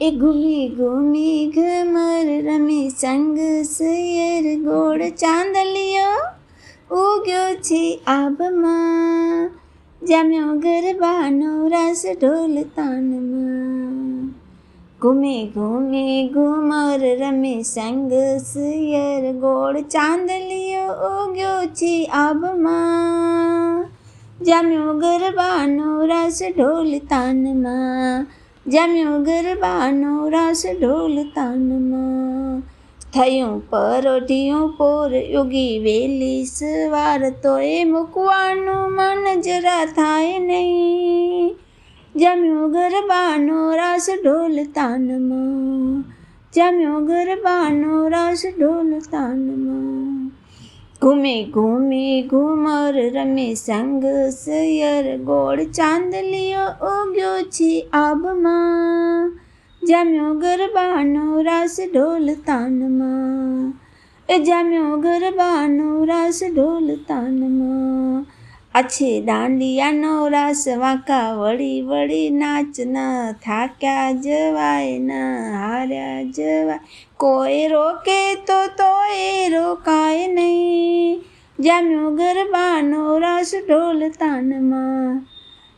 એ ઘૂમી ઘૂમી ઘમર રમી સંગ સયર ગોળ ચાંદલિયો ઉગ્યો છે આબમાં જામ્યો ગરબાનો રસ ઢોલ તાનમાં. ઘૂમે ઘૂમે ઘુમર રમે સંગ સયર ગોળ ચાંદલિયો ઉગ્યો છે આબમાં જામ્યો ગરબાનો રસ ઢોલ તાનમાં. જામ્યો ગરબાનો રાસ ઢોલ તાનમાં. થયું પરોઢિયું પોર યોગી વેલી સવાર તો એ મૂકવાનું મન જરા થાય નહીં. જામ્યો ગરબાનો રાસ ઢોલ તાનમાં. જામ્યો ગરબાનો રાસ ઢોલ તાનમાં. ઘૂમે ઘૂમે ઘૂમર રમે સંગ સયર ગોળ ચાંદલિયો ઉગ્યો છે આબમાં જામ્યો ગરબાનો રાસ ઢોલ તાનમાં જામ્યો ગરબાનો રાસ ઢોલ તાનમાં આછે દાંડિયાનો રાસ વાંકા, વળી વળી નાચ ન થાક્યા જવાય, ન હાર્યા જવાય. કોઈ રોકે તો તોય રોકાય નહીં. જામ્યો ગરબાનો રાસ ઢોલ તાનમાં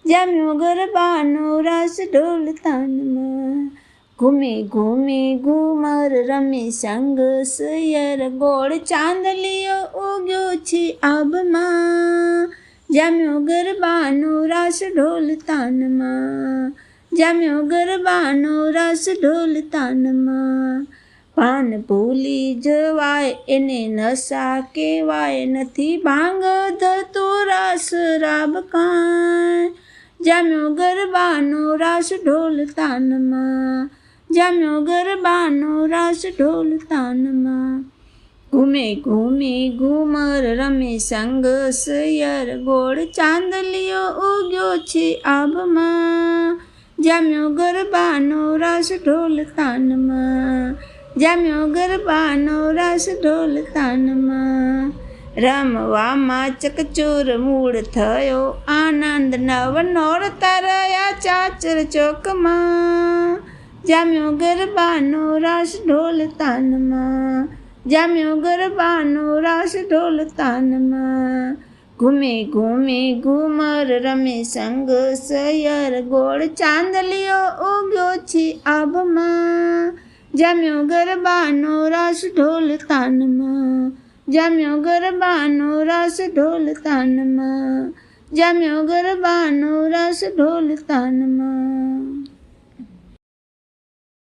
જામ્યો ગરબાનો રાસ ઢોલ તાનમાં ઘૂમે ઘૂમે ઘુમર રમે સંગ સૈયર. ગોળ ચાંદલીઓ ઉગ્યો છે આબમાં જામ્યો ગરબાનો રાસ ઢોલ તાનમાં જામ્યો ગરબાનો રાસ ઢોલ તાનમાં પાન ભૂલી જવાય એને નશા કહેવાય નથી ભાંગ ધતો રાસ રાબ કાંઈ જામ્યો ગરબાનો રાસ ઢોલ તાનમાં જામ્યો ગરબાનો રાસ ઢોલ તાનમાં ઘૂમે ઘૂમે ઘૂમર રમે સંગ સૈયર ગોળ ચાંદલિયો ઉગ્યો છે આબમાં જામ્યો ગરબાનો રસ ઢોલ તાનમાં જામ્યો ગરબાનો રસ ઢોલ તાનમાં રમવામાં ચકચોર મૂળ થયો આનંદ નવ નોર તરયા ચાચર ચોકમાં જામ્યો ગરબાનો રાસ ઢોલ તાનમાં જામ્યો ગરબાનો રાસ ઢોલ તાનમાં ઘૂમે ઘૂમે ઘૂમર રમે સંગ સયર, ગોળ ચાંદલિયો ઉગ્યો છે આભમાં. જામ્યો ગરબાનો રાસ ઢોલ તાનમાં જામ્યો ગરબાનો રાસ ઢોલ તાનમાં જામ્યો ગરબાનો રાસ ઢોલ તાનમાં